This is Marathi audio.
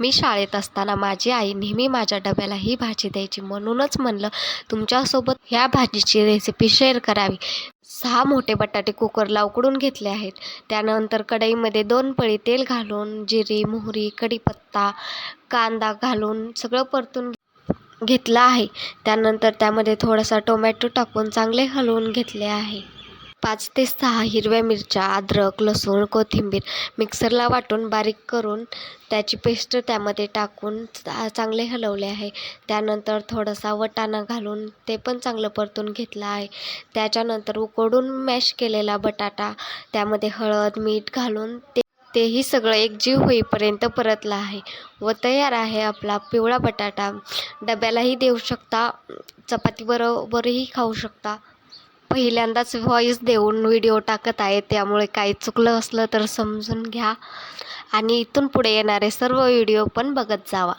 मी शाळेत असताना माझी आई नेहमी माझ्या डब्याला ही भाजी द्यायची म्हणूनच म्हणलं तुमच्यासोबत ह्या भाजीची रेसिपी शेअर करावी. सहा मोठे बटाटे कुकरला उकडून घेतले आहेत. त्यानंतर कढईमध्ये दोन पळी तेल घालून जिरी मोहरी कढीपत्ता कांदा घालून सगळं परतून घेतलं आहे. त्यानंतर त्यामध्ये थोडासा टोमॅटो टाकून चांगले हलवून घेतले आहे. पाच ते सहा हिरव्या मिरच्या अद्रक लसूण कोथिंबीर मिक्सरला वाटून बारीक करून त्याची पेस्ट त्यामध्ये टाकून चा चांगले हलवले आहे. त्यानंतर थोडासा वटाणा घालून ते पण चांगलं परतून घेतलं आहे. त्याच्यानंतर उकडून मॅश केलेला बटाटा त्यामध्ये हळद मीठ घालून ते तेही सगळं एकजीव होईपर्यंत परतलं आहे व तयार आहे आपला पिवळा बटाटा. डब्यालाही देऊ शकता चपातीबरोबरही खाऊ शकता. पहिल्यांदाच व्हॉईस देऊन व्हिडिओ टाकत आहे. त्यामुळे काही चुकलं असलं तर समजून घ्या. आणि इथून पुढे येणारे सर्व व्हिडिओ पण बघत जावा.